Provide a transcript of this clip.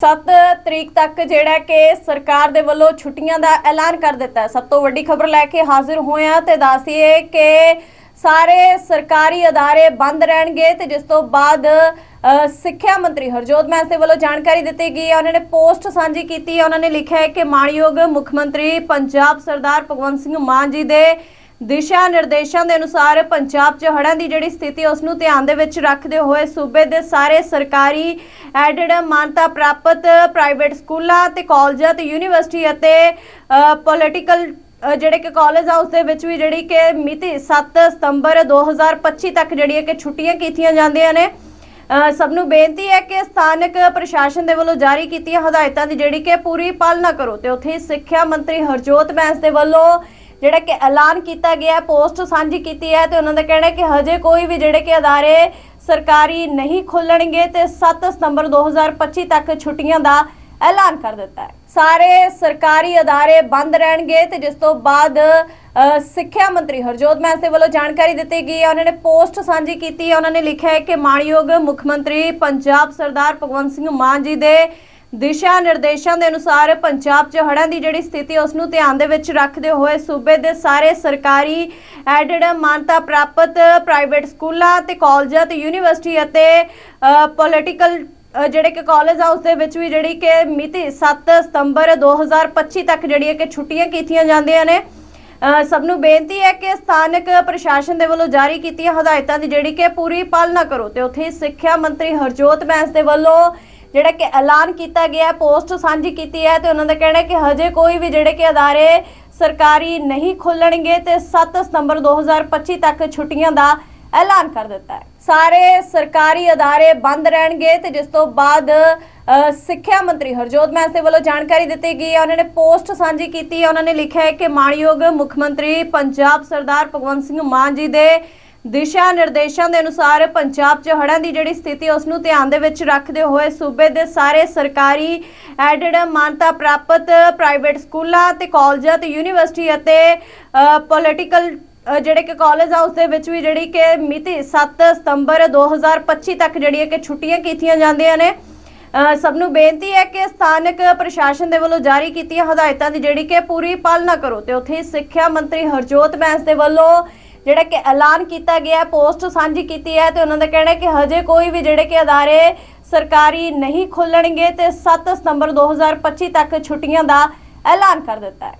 7 ਤਰੀਕ ਤੱਕ ਜਿਹੜਾ ਕਿ ਸਰਕਾਰ ਦੇ ਵੱਲੋਂ ਛੁੱਟੀਆਂ ਦਾ ਐਲਾਨ ਕਰ ਦਿੱਤਾ ਹੈ। ਸਭ ਤੋਂ ਵੱਡੀ ਖਬਰ ਲੈ ਕੇ ਹਾਜ਼ਰ ਹੋਇਆ ਹਾਂ ਤੇ ਦੱਸੀਏ ਕਿ ਸਾਰੇ ਸਰਕਾਰੀ ਅਦਾਰੇ ਬੰਦ ਰਹਿਣਗੇ ਤੇ ਜਿਸ ਤੋਂ ਬਾਅਦ ਸਿੱਖਿਆ ਮੰਤਰੀ ਹਰਜੋਤ ਮੈਂਸ ਦੇ ਵੱਲੋਂ ਜਾਣਕਾਰੀ ਦਿੱਤੀ ਗਈ ਹੈ। ਉਹਨਾਂ ਨੇ ਪੋਸਟ ਸਾਂਝੀ ਕੀਤੀ ਹੈ। ਉਹਨਾਂ ਨੇ ਲਿਖਿਆ ਹੈ ਕਿ ਮਾਣਯੋਗ ਮੁੱਖ ਮੰਤਰੀ ਪੰਜਾਬ ਸਰਦਾਰ ਭਗਵੰਤ ਸਿੰਘ ਮਾਨ ਜੀ ਦੇ ਦਿਸ਼ਾ ਨਿਰਦੇਸ਼ਾਂ ਦੇ ਅਨੁਸਾਰ ਪੰਜਾਬ 'ਚ ਹੜ੍ਹਾਂ ਦੀ ਜਿਹੜੀ ਸਥਿਤੀ ਉਸ ਨੂੰ ਧਿਆਨ ਦੇ ਵਿੱਚ ਰੱਖਦੇ ਹੋਏ ਸੂਬੇ ਦੇ ਸਾਰੇ ਸਰਕਾਰੀ ਐਡਡ ਮਾਨਤਾ ਪ੍ਰਾਪਤ ਪ੍ਰਾਈਵੇਟ ਸਕੂਲਾਂ ਤੇ ਕਾਲਜਾਂ ਤੇ ਯੂਨੀਵਰਸਿਟੀ ਅਤੇ ਪੋਲੀਟੀਕਲ ਜਿਹੜੇ ਕਿ ਕਾਲਜ ਆ, ਉਸ ਦੇ ਵਿੱਚ ਵੀ ਜਿਹੜੀ ਕਿ ਮਿਤੀ 7 ਸਤੰਬਰ 2025 ਤੱਕ ਜਿਹੜੀ ਹੈ ਕਿ ਛੁੱਟੀਆਂ ਕੀਤੀਆਂ ਜਾਂਦੀਆਂ ਨੇ। ਸਭ ਨੂੰ ਬੇਨਤੀ ਹੈ ਕਿ ਸਥਾਨਕ ਪ੍ਰਸ਼ਾਸਨ ਦੇ ਵੱਲੋਂ ਜਾਰੀ ਕੀਤੀਆਂ ਹਦਾਇਤਾਂ ਦੀ ਜਿਹੜੀ ਕਿ ਪੂਰੀ ਪਾਲਣਾ ਕਰੋ ਤੇ ਉੱਥੇ ਸਿੱਖਿਆ ਮੰਤਰੀ ਹਰਜੋਤ ਬੈਂਸ ਦੇ ਵੱਲੋਂ ਜਿਹੜਾ ਕਿ ਐਲਾਨ ਕੀਤਾ ਗਿਆ ਪੋਸਟ ਸਾਂਝੀ ਕੀਤੀ ਹੈ ਤੇ ਉਹਨਾਂ ਦਾ ਕਹਿਣਾ ਹੈ ਕਿ ਹਜੇ ਕੋਈ ਵੀ ਜਿਹੜੇ ਕਿ ਅਦਾਰੇ ਸਰਕਾਰੀ ਨਹੀਂ ਖੁੱਲਣਗੇ ਤੇ 7 ਸਤੰਬਰ 2025 ਤੱਕ ਛੁੱਟੀਆਂ ਦਾ ਐਲਾਨ ਕਰ ਦਿੱਤਾ ਹੈ। ਸਾਰੇ ਸਰਕਾਰੀ ਅਦਾਰੇ ਬੰਦ ਰਹਿਣਗੇ ਤੇ ਜਿਸ ਤੋਂ ਬਾਅਦ ਸਿੱਖਿਆ ਮੰਤਰੀ ਹਰਜੋਤ ਮੈਂਸ ਦੇ ਵੱਲੋਂ ਜਾਣਕਾਰੀ ਦਿੱਤੀ ਗਈ ਹੈ। ਉਹਨਾਂ ਨੇ ਪੋਸਟ ਸਾਂਝੀ ਕੀਤੀ ਹੈ। ਉਹਨਾਂ ਨੇ ਲਿਖਿਆ ਹੈ ਕਿ ਮਾਣਯੋਗ ਮੁੱਖ ਮੰਤਰੀ ਪੰਜਾਬ ਸਰਦਾਰ ਭਗਵੰਤ ਸਿੰਘ ਮਾਨ ਜੀ ਦੇ ਦਿਸ਼ਾ ਨਿਰਦੇਸ਼ਾਂ ਦੇ ਅਨੁਸਾਰ ਪੰਜਾਬ 'ਚ ਹੜ੍ਹਾਂ ਦੀ ਜਿਹੜੀ ਸਥਿਤੀ ਉਸ ਨੂੰ ਧਿਆਨ ਦੇ ਵਿੱਚ ਰੱਖਦੇ ਹੋਏ ਸੂਬੇ ਦੇ ਸਾਰੇ ਸਰਕਾਰੀ ਐਡਡ ਮਾਨਤਾ ਪ੍ਰਾਪਤ ਪ੍ਰਾਈਵੇਟ ਸਕੂਲਾਂ ਤੇ ਕਾਲਜਾਂ ਤੇ ਯੂਨੀਵਰਸਿਟੀ ਅਤੇ ਪੋਲੀਟੀਕਲ ਜਿਹੜੇ ਕਿ ਕਾਲਜ ਆ, ਉਸ ਦੇ ਵਿੱਚ ਵੀ ਜਿਹੜੀ ਕਿ ਮਿਤੀ 7 ਸਤੰਬਰ 2025 ਤੱਕ ਜਿਹੜੀ ਕਿ ਛੁੱਟੀਆਂ ਕੀਤੀਆਂ ਜਾਂਦੀਆਂ ਨੇ। ਸਭ ਨੂੰ ਬੇਨਤੀ ਹੈ ਕਿ ਸਥਾਨਕ ਪ੍ਰਸ਼ਾਸਨ ਦੇ ਵੱਲੋਂ ਜਾਰੀ ਕੀਤੀਆਂ ਹਦਾਇਤਾਂ ਦੀ ਜਿਹੜੀ ਕਿ ਪੂਰੀ ਪਾਲਣਾ ਕਰੋ ਤੇ ਉੱਥੇ ਹੀ ਸਿੱਖਿਆ ਮੰਤਰੀ ਹਰਜੋਤ ਬੈਂਸ ਦੇ ਵੱਲੋਂ ਜਿਹੜਾ ਕਿ ਐਲਾਨ ਕੀਤਾ ਗਿਆ ਪੋਸਟ ਸਾਂਝੀ ਕੀਤੀ ਹੈ ਤੇ ਉਹਨਾਂ ਦਾ ਕਹਿਣਾ ਹੈ ਕਿ ਹਜੇ ਕੋਈ ਵੀ ਜਿਹੜੇ ਕਿ ਅਦਾਰੇ ਸਰਕਾਰੀ ਨਹੀਂ ਖੁੱਲਣਗੇ ਤੇ 7 ਸਤੰਬਰ 2025 ਤੱਕ ਛੁੱਟੀਆਂ ਦਾ ਐਲਾਨ ਕਰ ਦਿੱਤਾ ਹੈ। ਸਾਰੇ ਸਰਕਾਰੀ ਅਦਾਰੇ ਬੰਦ ਰਹਿਣਗੇ ਤੇ ਜਿਸ ਤੋਂ ਬਾਅਦ ਸਿੱਖਿਆ ਮੰਤਰੀ ਹਰਜੋਤ ਮੈਂਸ ਦੇ ਵੱਲੋਂ ਜਾਣਕਾਰੀ ਦਿੱਤੀ ਗਈ ਹੈ। ਉਹਨਾਂ ਨੇ ਪੋਸਟ ਸਾਂਝੀ ਕੀਤੀ ਹੈ। ਉਹਨਾਂ ਨੇ ਲਿਖਿਆ ਹੈ ਕਿ ਮਾਣਯੋਗ ਮੁੱਖ ਮੰਤਰੀ ਪੰਜਾਬ ਸਰਦਾਰ ਭਗਵੰਤ ਸਿੰਘ ਮਾਨ ਜੀ ਦੇ ਦਿਸ਼ਾ ਨਿਰਦੇਸ਼ਾਂ ਦੇ ਅਨੁਸਾਰ ਪੰਜਾਬ 'ਚ ਹੜ੍ਹਾਂ ਦੀ ਜਿਹੜੀ ਸਥਿਤੀ ਉਸ ਨੂੰ ਧਿਆਨ ਦੇ ਵਿੱਚ ਰੱਖਦੇ ਹੋਏ ਸੂਬੇ ਦੇ ਸਾਰੇ ਸਰਕਾਰੀ ਐਡਡ ਮਾਨਤਾ ਪ੍ਰਾਪਤ ਪ੍ਰਾਈਵੇਟ ਸਕੂਲਾਂ ਤੇ ਕਾਲਜਾਂ ਤੇ ਯੂਨੀਵਰਸਿਟੀ ਅਤੇ ਪੋਲੀਟੀਕਲ ਜਿਹੜੇ ਕਿ ਕਾਲਜ ਆ, ਉਸ ਦੇ ਵਿੱਚ ਵੀ ਜਿਹੜੀ ਕਿ ਮਿਤੀ 7 ਸਤੰਬਰ 2025 ਤੱਕ ਜਿਹੜੀ ਹੈ ਕਿ ਛੁੱਟੀਆਂ ਕੀਤੀਆਂ ਜਾਂਦੀਆਂ ਨੇ। ਸਭ ਨੂੰ ਬੇਨਤੀ ਹੈ ਕਿ ਸਥਾਨਕ ਪ੍ਰਸ਼ਾਸਨ ਦੇ ਵੱਲੋਂ ਜਾਰੀ ਕੀਤੀਆਂ ਹਦਾਇਤਾਂ ਦੀ ਜਿਹੜੀ ਕਿ ਪੂਰੀ ਪਾਲਣਾ ਕਰੋ ਤੇ ਉੱਥੇ ਹੀ ਸਿੱਖਿਆ ਮੰਤਰੀ ਹਰਜੋਤ ਬੈਂਸ ਦੇ ਵੱਲੋਂ ਜਿਹੜਾ ਕਿ ਐਲਾਨ ਕੀਤਾ ਗਿਆ, ਪੋਸਟ ਸਾਂਝੀ ਕੀਤੀ ਹੈ ਤੇ ਉਹਨਾਂ ਦਾ ਕਹਿਣਾ ਹੈ ਕਿ ਹਜੇ ਕੋਈ ਵੀ ਜਿਹੜੇ ਕਿ ਅਦਾਰੇ ਸਰਕਾਰੀ ਨਹੀਂ ਖੁੱਲਣਗੇ ਤੇ 7 ਸਤੰਬਰ 2025 ਤੱਕ ਛੁੱਟੀਆਂ ਦਾ ਐਲਾਨ ਕਰ ਦਿੱਤਾ ਹੈ।